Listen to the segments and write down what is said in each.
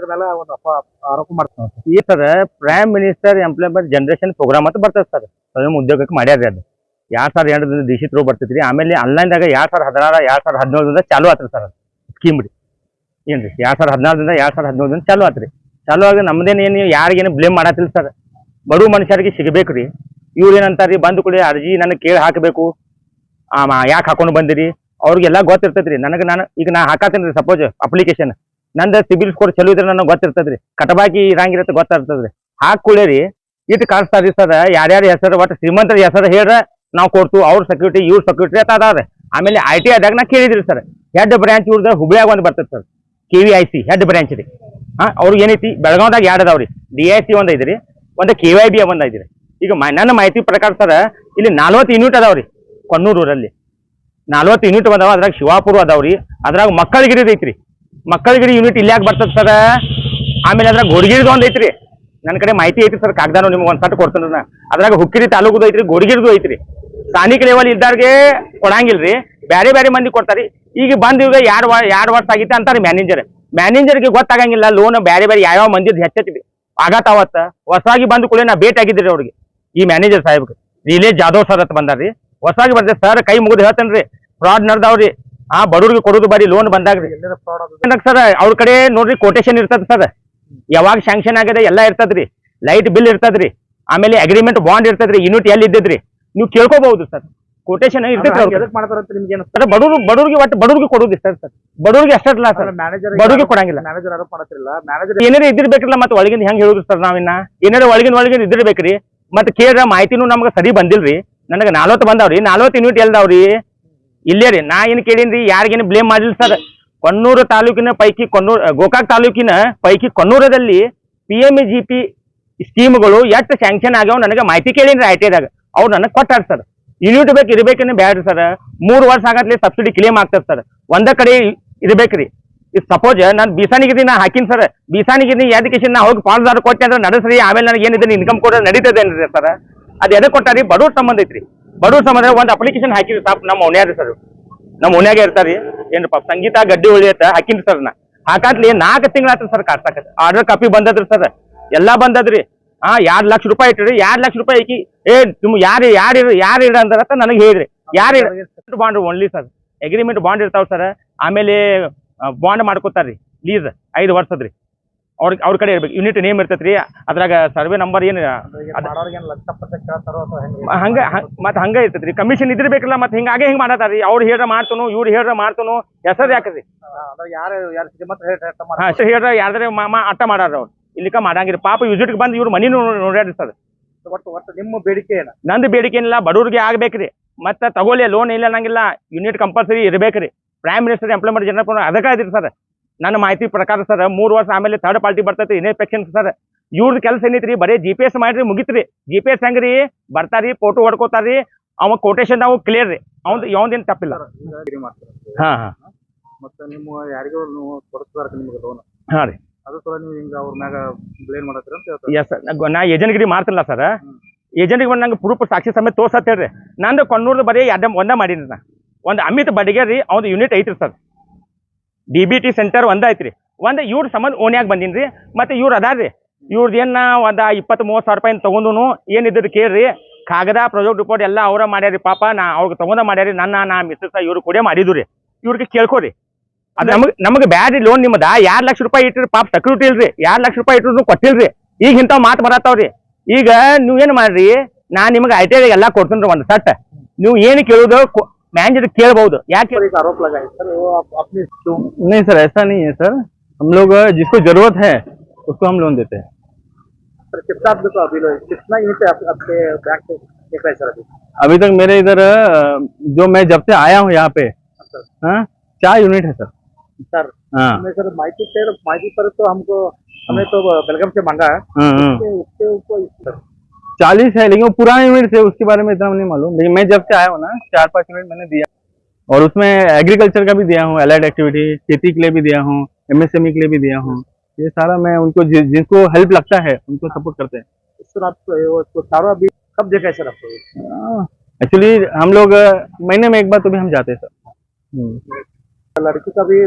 ಇದ್ರ ಮೇಲೆ ಒಂದು ಆರೋಪ ಮಾಡ್ತಾರೆ ಈ sir prime minister employment generation programme ಅಂತ ಬರ್ತದೆ ಸರ್. ಸ್ವಯಂ ಉದ್ಯೋಗಕ್ಕೆ ಮಾಡ್ಯಾರ ಅದು ಎರಡು ಸಾವಿರದ ಎಂಟರಿಂದ ಡಿ ರೂ ತ್ರೂ ಬರ್ತೈತ್ರಿ ಆಮೇಲೆ ಆನ್ಲೈನ್ದಾಗ ಎರಡು ಸಾವಿರದ ಹದಿನಾರ, ಎರಡು ಸಾವಿರದ ಹದಿನೇಳರಿಂದ ಚಾಲು ಆತ್ರಿ ಸರ್ ಸ್ಕೀಮ್ ರೀ ಏನ್ರಿ? ಎರಡು ಸಾವಿರದ ಹದಿನಾರರಿಂದ ಎರಡು ಸಾವಿರದ ಹದಿನೇಳರಿಂದ ಚಾಲು ಆತ್ರಿ. ಚಾಲು ಆಗಿ ನಮ್ದೇನು ಏನು ಯಾರಿಗೇನು ಬ್ಲೇಮ್ ಮಾಡತ್ತಿಲ್ಲ ಸರ್. ಬಡವ ಮನುಷ್ಯರಿಗೆ ಸಿಗಬೇಕು ರೀ ಇವ್ರು ಏನಂತಾರ್ರಿ? ಬಂದು ಕೊಡಿ ಅರ್ಜಿ ನನಗೆ ಕೇಳಿ ಹಾಕಬೇಕು. ಯಾಕೆ ಹಾಕೊಂಡು ಬಂದಿರಿ? ಅವ್ರಿಗೆಲ್ಲ ಗೊತ್ತಿರ್ತೈತ್ರಿ. ನನಗೆ ನಾನು, ಈಗ ನಾ ಹಾಕತ್ತೀನಿ ರೀ ಸಪೋಸ್ ಅಪ್ಲಿಕೇಶನ್ ನಂದು ಸಿಬಿಲ್ ಸ್ಕೋರ್ ಚಲೋ ಇದ್ರೆ ನನಗೆ ಗೊತ್ತಿರ್ತದ್ರಿ. ಕಟಬಾಕಿ ಇರಂಗಿರತ್ತೆ ಗೊತ್ತಿರ್ತದ್ರಿ ಹಾಕಿ ರೀ ಇಟ್ಟು ರೀ ಸರ್, ಯಾರ್ಯಾರ ಹೆಸರು, ಒಟ್ಟು ಶ್ರೀಮಂತರ ಹೆಸರು ಹೇಳ್ರೆ ನಾವು ಕೊಡ್ತು, ಅವ್ರ ಸೆಕ್ಯೂರಿಟಿ ಇವ್ರ ಸೆಕ್ಯೂರಿಟಿ ಅಂತ ಅದಾವ್ರಿ. ಆಮೇಲೆ ಐ ಟಿ ಆದಾಗ ನಾ ಕೇಳಿದ್ರಿ ಸರ್ ಹೆಡ್ ಬ್ರಾಂಚ್ ಇವ್ರದ್ದು ಹುಬ್ಳಿಯಾಗ ಒಂದು ಬರ್ತದೆ sir K V I C head branch ರೀ. ಹಾಂ ಅವ್ರಿಗೆ ಏನೈತಿ, ಬೆಳಗಾವ್ದಾಗ ಎರಡು ಅದಾವ್ರಿ ಡಿ ಐ ಸಿ ಒಂದು ಐದ್ರಿ ಒಂದು ಕೆ ವೈ ಬಿ ಒಂದು ಐದ್ರಿ ಈಗ ನನ್ನ ಮಾಹಿತಿ ಪ್ರಕಾರ ಸರ್, ಇಲ್ಲಿ ನಲ್ವತ್ತು ಯೂನಿಟ್ ಅದಾವ್ರಿ ಊರಲ್ಲಿ. ನಲ್ವತ್ತು ಯೂನಿಟ್ ಬಂದಾವ, ಅದ್ರಾಗ ಶಿವಾಪುರ ಅದಾವ್ರಿ, ಅದ್ರಾಗ ಮಕ್ಕಳಿಗಿರಿ ಐತ್ರಿ ಮಕ್ಕಳಿಗಿರಿ ಯೂನಿಟ್ ಇಲ್ಲಿ ಯಾಕೆ ಬರ್ತದೆ ಸರ್? ಆಮೇಲೆ ಅದ್ರಾಗ ಗೋಡಗಿರಿದು ಒಂದು ಐತ್ರಿ. ನನ್ನ ಕಡೆ ಮಾಹಿತಿ ಐತಿ ಸರ್, ಕಾಗದಾನು ನಿಮ್ಗೆ ಒಂದು ಸಟ್ ಕೊಡ್ತೀನಿ ನಾನು ಅದ್ರಾಗ ಹುಕ್ಕಿರಿ ತಾಲೂಕುದು ಐತ್ರಿ ಗೋಡಗಿರಿದು ಐತ್ರಿ. ಸ್ಥಾನಿಕ ಲೆವೆಲ್ ಇದ್ದಾರ್ಗೆ ಕೊಡಂಗಿಲ್ರಿ. ಬ್ಯಾರೆ ಬ್ಯಾರೆ ಮಂದಿ ಕೊಡ್ತಾರಿ. ಈಗ ಬಂದ್ ಈಗ ಎರಡು ಎರಡ್ ವರ್ಷ ಆಗಿತ್ತು ಅಂತಾರೆ ಮ್ಯಾನೇಜರ್ ಮ್ಯಾನೇಜರ್ಗೆ ಗೊತ್ತಾಗಂಗಿಲ್ಲ ಲೋನ್ ಬ್ಯಾರೆ ಬೇರೆ ಯಾವ್ಯಾವ ಮಂದಿದ್ ಆಗತ ಆಗತ್ತಾವತ್ತ ಹೊಸಾಗಿ ಬಂದ ಕೂಡ ನಾ ಭೇಟಿ ಆಗಿದ್ರಿ ಅವ್ರಿಗೆ. ಈ ಮ್ಯಾನೇಜರ್ ಸಾಹೇಬ್ ರಿಲೇ ಜಾಧವ್ ಸರ್ ಅಂತ ಬಂದಾರ್ರಿ. ಹೊಸಾಗಿ ಬರ್ತೇವೆ ಸರ್ ಕೈ ಮುಗಿದು ಹೇಳ್ತೇನ್ರಿ. ಫ್ರಾಡ್ ನಡ್ದಾವ್ರಿ. ಆ ಬಡವ್ರಿಗೆ ಕೊಡೋದು ಬಾರಿ ಲೋನ್ ಬಂದಾಗ ಸರ್ ಅವ್ರ ಕಡೆ ನೋಡ್ರಿ ಕೊಟೇಶನ್ ಇರ್ತದ ಸರ್ ಯಾವಾಗ ಶಾಂಕ್ಷನ್ ಆಗಿದೆ ಎಲ್ಲ ಇರ್ತದ್ರಿ ಲೈಟ್ ಬಿಲ್ ಇರ್ತದ್ರಿ ಆಮೇಲೆ ಅಗ್ರಿಮೆಂಟ್ ಬಾಂಡ್ ಇರ್ತದ್ರಿ ಯೂನಿಟ್ ಎಲ್ಲಿ ಇದ್ದಿದ್ರಿ. ನೀವು ಕೇಳ್ಕೋಬಹುದು ಸರ್ ಕೊಟೇಶನ್ ಇರ್ತೈತೆ ಬಡವರು ಸರ್ ಬಡವ್ರಿಗೆ ಒಟ್ಟು ಬಡವ್ರಿಗೆ ಕೊಡೋದು ಸರ್ ಸರ್ ಬಡವ್ರಿಗೆ ಅಷ್ಟಲ್ಲ ಸರ್ ಮ್ಯಾನೇಜರ್ ಬಡವ್ರಿಗೆ ಕೊಡಂಗಿಲ್ಲ. ಏನಾರ ಇದ್ದಿರ್ಬೇಕಲ್ಲ ಮತ್ತೆ ಒಳಗಿಂದ ಹೆಂಗ್ ಹೇಳುದು ಸರ್ ನಾವಿನ್ನ ಏನಾರ ಒಳಗಿನ ಒಳಗಿಂದ ಇದ್ದಿರ್ಬೇಕ್ರಿ. ಮತ್ತೆ ಕೇಳ್ರ ಮಾಹಿತಿನೂ ನಮ್ಗೆ ಸರಿ ಬಂದಿಲ್ರಿ. ನನಗೆ ನಲ್ವತ್ತು ಬಂದಾವ್ರಿ. ನಲ್ವತ್ತು ಯೂನಿಟ್ ಎಲ್ದಾವ್ರಿ. ಇಲ್ಲೇ ರೀ, ನಾ ಏನು ರೀ ಯಾರಿಗೇನು ಬ್ಲೇಮ್ ಮಾಡಿಲ್ಲ ಸರ್ ಕೊನ್ನೂರು ತಾಲೂಕಿನ ಪೈಕಿ ಕೊನ್ನೂರು ಗೋಕಾಕ್ ತಾಲೂಕಿನ ಪೈಕಿ ಕೊನ್ನೂರದಲ್ಲಿ ಪಿ ಎಂ ಜಿ ಪಿ ಸ್ಕೀಮ್ಗಳು ಎಷ್ಟು ಸ್ಯಾಂಕ್ಷನ್ ಆಗ್ಯಾವ ನನಗೆ ಮಾಹಿತಿ ಕೇಳೀನ್ರಿ ಐ ಟಿ ಐದಾಗ ಅವ್ರು ನನಗೆ ಕೊಟ್ಟಾರ ಸರ್ ಯೂನಿಟ್ ಬೇಕು ಇರ್ಬೇಕೇನು ಬ್ಯಾಡ್ರಿ ಸರ್ ಮೂರು ವರ್ಷ ಆಗತ್ಲೆ ಸಬ್ಸಿಡಿ ಕ್ಲೇಮ್ ಆಗ್ತದೆ ಸರ್ ಒಂದ ಕಡೆ ಇರ್ಬೇಕ್ರಿ. ಈಗ ಸಪೋಸ್ ನಾನು ಬೀಸಾನಿಗಿರಿ ನಾ ಹಾಕಿನ್ ಸರ್ ಬೀಸಾನಿಗಿರಿ ಎಜುಕೇಶನ್ ನಾ ಹೋಗಿ ಪಾಲ್ದಾರ ಕೊಟ್ಟೆ ಅಂದ್ರೆ ನಡೆಸ್ರಿ. ಆಮೇಲೆ ನನಗೆ ಏನಿದೆ ಇನ್ಕಮ್ ಕೊಡೋದು ನಡೀತದೇನ್ರಿ ಸರ್ ಅದು ಎದಕ್ಕೆ ಕೊಟ್ಟಾರಿ? ಬಡವ್ರ ಸಂಬಂಧ ಐತ್ರಿ. ಬಡವ್ರ ಸಂಬಂಧ ಒಂದು ಅಪ್ಲಿಕೇಶನ್ ಹಾಕಿರಿ ಸಾಪ್ ನಮ್ಮ ಮನೆಯಾದ್ರಿ ಸರ್ ನಮ್ಮ ಓಣ್ಯಾಗ ಇರ್ತಾರಿ. ಏನ್ರಪ್ಪ, ಸಂಗೀತ ಗಡ್ಡಿ ಉಳಿಯತ್ತ ಹಾಕಿನ್ರಿ ಸರ್ ನಾ. ಹಾಕಾತ್ಲಿ ನಾಲ್ಕು ತಿಂಗಳಾತ್ರಿ ಸರ್ ಕಾಡ್ಸಾಕ. ಆರ್ಡರ್ ಕಾಪಿ ಬಂದದ್ರಿ ಸರ್ ಎಲ್ಲಾ ಬಂದದ್ರಿ. ಹಾ, ಎರಡ್ ಲಕ್ಷ ರೂಪಾಯಿ ಇಟ್ಟಿರಿ. ಎರಡ್ ಲಕ್ಷ ರೂಪಾಯಿ ಐಕಿ ಏ, ನಿಮ್ ಯಾರು ಯಾರು ಯಾರು ಇಡ ಅಂದ್ರ ನನಗೆ ಹೇಳ್ರಿ. ಯಾರು bond only sir agreement bond ಇರ್ತಾವ ಸರ್ ಆಮೇಲೆ ಬಾಂಡ್ ಮಾಡ್ಕೋತಾರ್ರಿ. ಲೀಸ್ ಐದು ವರ್ಷದ್ರಿ. ಅವ್ರ ಅವ್ರ ಕಡೆ ಇರ್ಬೇಕು. ಯೂನಿಟ್ ನೇಮ್ ರೀ ಅದ್ರಾಗ ಸರ್ವೆ ನಂಬರ್ ಏನು ಹಂಗೆ? ಮತ್ತೆ ಹಂಗೆ ಪಕ್ಷ ರೀ ಕಮಿಷನ್ ಇದ್ದಿರ್ಬೇಕಲ್ಲ ಮತ್ತೆ ಹಿಂಗಾಗೆ ಹಿಂಗ್ ರೀ ಅವ್ರು ಹೇಳ್ರ ಮಾಡ್ತನು ಇವ್ರು ಹೇಳ್ರ ಮಾಡ್ತನು ಹೆಸರು ಯಾಕ್ರಿ ಹಾ ಅಷ್ಟೇ ಹೇಳ್ರ ಯಾರ್ದಾರೆ ಮಾಮ ಅಟ್ಟ ಮಾಡಾರ ಅವ್ರು. ಇಲ್ಲಿಕ ಮಾಡಂಗಿರಿ ಪಾಪ ವಿಸಿಟ್ಗೆ ಬಂದು ಇವ್ರು ಮನಿ ನೋಡ್ಯಾಡ್ರಿ ಸರ್. ನಿಮ್ಮ ಬೇಡಿಕೆ ಏನು? ನಂದು ಬೇಡಿಕೆ ಏನಿಲ್ಲ ಬಡವ್ರಿಗೆ ಆಗ್ಬೇಕ್ರಿ. ಮತ್ತೆ ತಗೊಳ್ಳಿ ಲೋನ್ ಇಲ್ಲ ಅನ್ನಂಗಿಲ್ಲ. ಯೂನಿಟ್ ಕಂಪಲ್ಸರಿ ಇರ್ಬೇಕ್ರಿ. ಪ್ರೈಮ್ ಮಿನಿಸ್ಟರ್ ಎಂಪ್ಲಾಯ್ಮೆಂಟ್ ಜನರಲ್ ಅದಕ್ಕೆ ಸರ್. ನನ್ನ ಮಾಹಿತಿ ಪ್ರಕಾರ ಸರ್ ಮೂರು ವರ್ಷ ಆಮೇಲೆ ಥರ್ಡ್ ಪಾರ್ಟಿ ಬರ್ತೈತಿ ಇನ್ಸ್ಪೆಕ್ಷನ್ ಸರ್. ಇವ್ರದ್ದು ಕೆಲಸ ಏನೈತ್ರಿ ಬರೀ ಜಿ ಪಿ ಎಸ್ ಮಾಡ್ರಿ ಮುಗಿತ್ರಿ. ಜಿ ಪಿ ಎಸ್ ಹೆಂಗ್ರಿ ಬರ್ತಾರಿ ಫೋಟೋ ಹೊಡ್ಕೋತಾರಿ ಅವ ಕೊಟೇಶನ್ ನಾವು ಕ್ಲಿಯರ್ ರೀ. ಅವ್ನ್ ಯಾವ್ದೇನು ತಪ್ಪಿಲ್ಲ. ಹಾ ಹಾ. ಮತ್ತೆ ನಿಮ್ಮ ಯಾರಿಗೋ ನಿಮ್ಗೆ ಲೋನ್ ಹಾ ರೀ. ಎಸ್ ನಾ ಏಜೆಂಟ್ಗಿರಿ ಮಾಡ್ತಿಲ್ಲ ಸರ್ ಏಜೆಂಟ್ಗೆ ಬಂದು ನಂಗೆ ಪ್ರೂಫ್ ಸಾಕ್ಷಿ ಸಮೇತ ತೋರ್ಸತ್ ಹೇಳ್ರಿ. ನಂದು ಕೊಣ್ಣೂರ್ದು ಬರೀ ಎರಡ ಒಂದ ಮಾಡೀನಿ ನಾ. ಒಂದು ಅಮಿತ್ ಬಡಿಗೆ ರೀ ಅವ್ದು ಯೂನಿಟ್ ಐತ್ರಿ sir D B T centre ಒಂದಾಯ್ತು ಐತ್ರಿ. ಒಂದು ಇವ್ರ ಸಂಬಂಧ ಓಣ್ಯಾಗ ಬಂದೀನಿ ರೀ ಮತ್ತು ಇವ್ರು ಅದಾರ್ರಿ. ಇವ್ರದ್ದು ಏನು ಒಂದು ಇಪ್ಪತ್ತು ಮೂವತ್ತು ಸಾವಿರ ರೂಪಾಯಿ ತೊಗೊಂಡು ಏನಿದ್ದು ಕೇಳ್ರಿ. ಕಾಗದ ಪ್ರಾಜೆಕ್ಟ್ ರಿಪೋರ್ಟ್ ಎಲ್ಲ ಅವರ ಮಾಡ್ಯಾರಿ ಪಾಪ ನಾ ಅವ್ರಿಗೆ ತೊಗೊಂಡ ಮಾಡ್ಯಾರಿ ನನ್ನ ನಾ ಮಿಸ್ಸಸ್ ಇವ್ರು ಕೂಡ ಮಾಡಿದ್ರು. ರೀ ಇವ್ರಿಗೆ ಕೇಳ್ಕೊರಿ. ಅದು ನಮಗೆ ನಮಗೆ ಬ್ಯಾಡ್ರಿ ಲೋನ್ ನಿಮ್ಮದ ಎರಡು ಲಕ್ಷ ರೂಪಾಯಿ ಇಟ್ಟಿರಿ ಪಾಪ ಸೆಕ್ಯೂರಿಟಿ ಇಲ್ರಿ. ಎರಡು ಲಕ್ಷ ರೂಪಾಯಿ ಇಟ್ಟರು ಕೊಟ್ಟಿಲ್ರಿ. ಈಗ ಇಂಥವು ಮಾತು ಬರತ್ತಾವ್ರಿ. ಈಗ ನೀವು ಏನು ಮಾಡ್ರಿ ನಾ ನಿಮಗೆ ಐ ಟಿ ಐ ಎಲ್ಲ ಕೊಡ್ತೀನಿ ರೀ ಒಂದು ಸಟ್. ನೀವು ಏನು ಕೇಳೋದು ಮ್ಯಾನೇಜರ್ ಕೇಳ್ಬಹುದು ಯಾಕೆ पर एक आरोप लगा है सर वो आप अपनी क्यों नहीं सर ऐसा नहीं है सर हम लोग जिसको जरूरत है उसको हम लोन देते हैं सर कितना आप देखो अभी लोग कितना यूनिट आप, आपके बैंक से देख रहे हैं सर अभी अभी तक मेरे इधर अ, जो मैं जब से आया हूँ यहाँ पे सर हाँ चार यूनिट है सर सर हाँ हमें सर माइकी से माइकी पर तो हमको हमें तो बेलगम से मांगा है हाँ हाँ उसके उसके ऊपर सर चालीस है लेकिन वो पुराने यूनिट थे उसके बारे में इतना नहीं मालूम। लेकिन मैं जब से आया हूँ ना चार पाँच यूनिट मैंने दिया। और उसमें एग्रीकल्चर का भी दिया हूँ अलाइड एक्टिविटी खेती के लिए भी दिया हूँ एमएसएमई के लिए भी दिया हूँ। ये सारा मैं उनको जि, जिनको हेल्प लगता है उनको सपोर्ट करते हैं। सर आप सारा सर एक्चुअली हम लोग महीने में एक बार तो भी हम जाते हैं सर। हम्म। लड़की का भी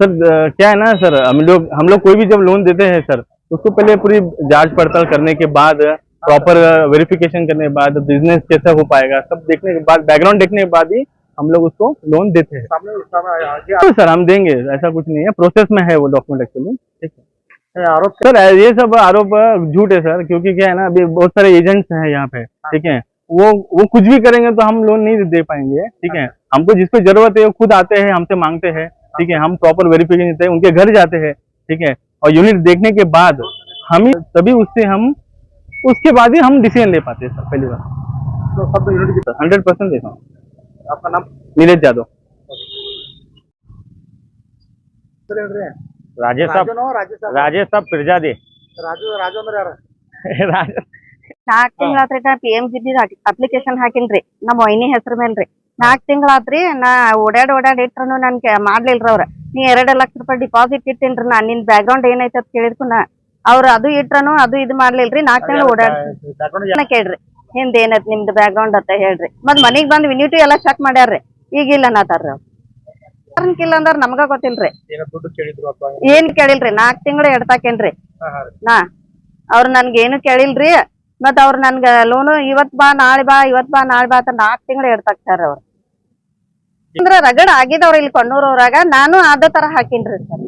सर क्या है ना सर हम लोग हम लोग कोई भी जब लोन देते हैं सर उसको पहले पूरी जाँच पड़ताल करने के बाद प्रॉपर वेरिफिकेशन करने के बाद बिज़नेस कैसा हो पाएगा सब देखने के बाद बैकग्राउंड देखने के बाद ही हम लोग उसको लोन देते हैं। तो सर हम देंगे ऐसा कुछ नहीं है। प्रोसेस में है वो डॉक्यूमेंट एक्चुअली ठीक है? आरोप सर ये सब आरोप झूठ है सर क्योंकि क्या है ना अभी बहुत सारे एजेंट्स हैं यहाँ पे ठीक है? वो वो कुछ भी करेंगे तो हम लोन नहीं दे पाएँगे ठीक है? हमको जिसको ज़रूरत है वो खुद आते हैं हमसे मांगते हैं ठीक है? हम प्रॉपर वेरिफिकेशन देते हैं उनके घर जाते हैं ठीक है? और यूनिट देखने के बाद हम ही तभी उससे हम उसके बाद ही हम डिसीजन ले पाते हैं सर पहली बार तो सब यूनिट की हंड्रेड परसेंट देखा हूँ आपका नाम नीरज यादव ಸರಿ ಹೇಳ್ರಿ ರಾಜೇಶ್ ಸಾಬ್ ರಾಜುನೋ ರಾಜೇಶ್ ಸಾಬ್? ರಾಜೇಶ್ ಸಾಬ್ ಪಿರ್ಜಾದಿ ರಾಜು ರಾಜು ಅಂದ್ರೆ ಯಾರು ರಾಜ ನಾಲ್ಕ್ ತಿಂಗಳಾತ್ರಿ ನಾ ಪಿ ಎಂ ಜಿದ್ದಿ ಅಪ್ಲಿಕೇಶನ್ ಹಾಕಿನ್ರಿ ನಮ್ಮ ವೈನಿ ಹೆಸರು ಮೇಲ್ರಿ ನಾಲ್ಕ್ ತಿಂಗಳಾತ್ರಿ ನಾ ಓಡಾಡ್ ಓಡಾಡ್ ಇಟ್ರು ನನ್ ಕೆ- ಮಾಡ್ಲಿಲ್ರಿ ಅವ್ರ ನೀ ಎರಡ್ ಲಕ್ಷ ರೂಪಾಯಿ ಡಿಪಾಸಿಟ್ ಇಟ್ಟಿನ್ರಿ ನಾ ನಿನ್ ಬ್ಯಾಕ್ಗ್ರೌಂಡ್ ಏನೈತೆ ಅಂತ ಕೇಳಿದ್ಕು ನಾ ಅವ್ರ ಅದು ಇಟ್ರನು ಅದು ಇದು ಮಾಡ್ಲಿಲ್ರಿ ನಾಕ್ ತಿಂಗಳು ಓಡಾಡ್ರಿ ಕೇಳ್ರಿ. ಹಿಂದ್ ಏನತ್ ನಿಮ್ದು ಬ್ಯಾಕ್ಗ್ರೌಂಡ್ ಅಂತ ಹೇಳ್ರಿ. ಮತ್ ಮನಿಗ್ ಬಂದ್ ವಿನಿಟಿ ಎಲ್ಲಾ ಚೆಕ್ ಮಾಡ್ಯಾರ್ರಿ. ಈಗ ಇಲ್ಲ ಅವ್ರ. ಇಲ್ಲ ಅಂದ್ರ ನಮ್ಗ ಗೊತ್ತಿಲ್ರಿ. ಏನೋ ಕೇಳಿಲ್ರಿ ನಾಕ್ ತಿಂಗಳು ಎಡ್ತಾಕೇನ್ರಿ. ನಾ ಅವ್ರ ನನ್ಗ ಏನು ಕೇಳಿಲ್ರಿ ಮತ್ ಅವ್ರ ನನ್ಗ ಲೋನು ಇವತ್ ಬಾ ನಾಳೆ ಬಾ ಇವತ್ ಬಾ ನಾಳೆ ಬಾ ಅಂತ ನಾಕ್ ತಿಂಗಳು ಎಡ್ತಾಕ್ತಾರ ಅವ್ರ. ಅಂದ್ರ ರಗಡ್ ಆಗಿದವ್ರ ಇಲ್ಲಿ ಕೊಣ್ಣೂರವ್ರಾಗ ನಾನು ಅದ ತರ ಹಾಕಿನ್ರಿ. ಸರ್.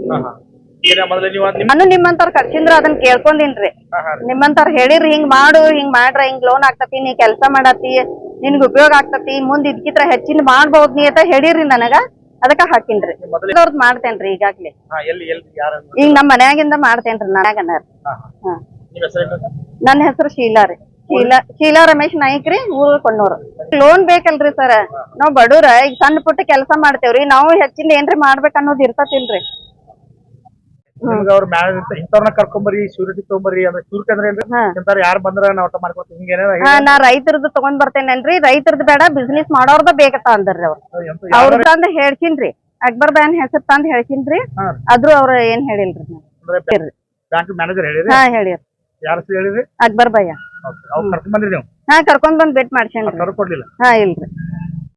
ಏನ ಮೊದಲೇ ನೀವು ಅದ್ ನಿಮ್ ನಾನು ನಿಮ್ಮಂತವ್ರ ಕರ್ಸಿಂದ್ರ ಅದನ್ನ ಕೇಳ್ಕೊಂಡಿನ್ರಿ. ಹಾ, ಹಾ ರೀ. ನಿಮ್ಮಂತವ್ರ ಹೇಳಿರಿ ಹಿಂಗ್ ಮಾಡು ಹಿಂಗ್ ಮಾಡ್ರ ಹಿಂಗ್ ಲೋನ್ ಆಗ್ತತಿ ನೀ ಕೆಲ್ಸ ಮಾಡತಿ ನಿನ್ಗ ಉಪಯೋಗ ಆಗ್ತತಿ ಮುಂದ್ ಇದ್ಕಿತ್ರ ಹೆಚ್ಚಿನ ಮಾಡ್ಬಹುದ್ ನೀ ಅಂತ ಹೇಳಿರಿ ನನಗ ಅದಕ್ಕ ಹಾಕಿನ್ರಿ. ಮೊದಲೇ ಅವ್ರದ್ ಮಾಡ್ತೇನ್ರಿ ಈಗಾಗ್ಲೇ. ಹಾ ಎಲ್ಲಿ ಎಲ್ಲಿ ಯಾರು ಈಗ ನಮ್ ಮನ್ಯಾಗಿಂದ ಮಾಡ್ತೇನ್ರಿ ನನಗನ. ನಿಮ್ಮ ಹೆಸರು ನನ್ನ ಹೆಸರು ಶೀಲಾ ರೀ. ಶೀಲಾ ಶೀಲಾ ರಮೇಶ್ ನಾಯ್ಕ್ ರೀ ಊರು ಕೊಣ್ಣೂರು. Loan ಬೇಕಲ್ರಿ sir. ನಾವ್ ಬಡವ್ರ ಈಗ ಸಣ್ಣ ಪುಟ್ಟ ಕೆಲಸ ಮಾಡ್ತೇವ್ರಿ ನಾವು ಹೆಚ್ಚಿಂದ ಏನ್ರಿ ಮಾಡ್ಬೇಕ್ ಅನ್ನೋದು ಇರ್ತತಿಲ್ರಿ. ನಿಮ್ಗೆ ಅವ್ರ ಮ್ಯಾನೇಜರ್ ಇಂಥವ್ರನ್ನ ಕರ್ಕೊಂಬರಿ ಶ್ಯೂರಿಟಿ ತಗೊಂಬರಿ ಅಂದ್ರೆ ಶ್ಯೂರಿಟಿ ಅಂದ್ರೆ ಏನ್ರಿ? ಹಾ. ಇಂಥವ್ರು ಯಾರು ಬಂದ್ರ ನಾ ಒಟ್ಟ ಮಾಡ್ಕೊತೀವಿ ಹಿಂಗ ಏನಾರ ಹಾ ನಾ ರೈತರದ್ದು ತಗೊಂಡ್ ಬರ್ತೇನೇನ್ರಿ ರೈತರದ್ದು ಬೇಡ ಬಿಸ್ನೆಸ್ ಮಾಡೋರ್ದ ಬೇಕತ್ತ ಅಂದ್ರಿ ಅವ್ರು. ಎಂತ ಅವ್ರ ತಂದ ಹೇಳ್ಸಿನ್ರಿ ಅಕ್ಬರ್ ಬ್ಯಾನ್ ಹೆಸರು ತಂದ್ ಹೇಳ್ಸಿನ್ರಿ ಹಾ. ಆದ್ರೂ ಅವ್ರ ಏನ್ ಹೇಳಿಲ್ರಿ ಬ್ಯಾಂಕ್ ಮ್ಯಾನೇಜರ್ ಹೇಳಿರಿ? ಹಾ ಹೇಳಿರಿ. ಯಾರ ಹೇಳಿರಿ? ಅಕ್ಬರ್ ಭಯ್ಯ. ಅವ್ರು ಕರ್ಕೊಂಡ್ ಬಂದ್ರಿ ನೀವು? ಹಾ ಕರ್ಕೊಂಡ್ ಬಂದ್ ಭೇಟ್ ಮಾಡ್ಸೇನ್ರಿ. ಅವ್ರು ಕೊಡ್ಲಿಲ್ಲ ಹಾ ಇಲ್ರಿ.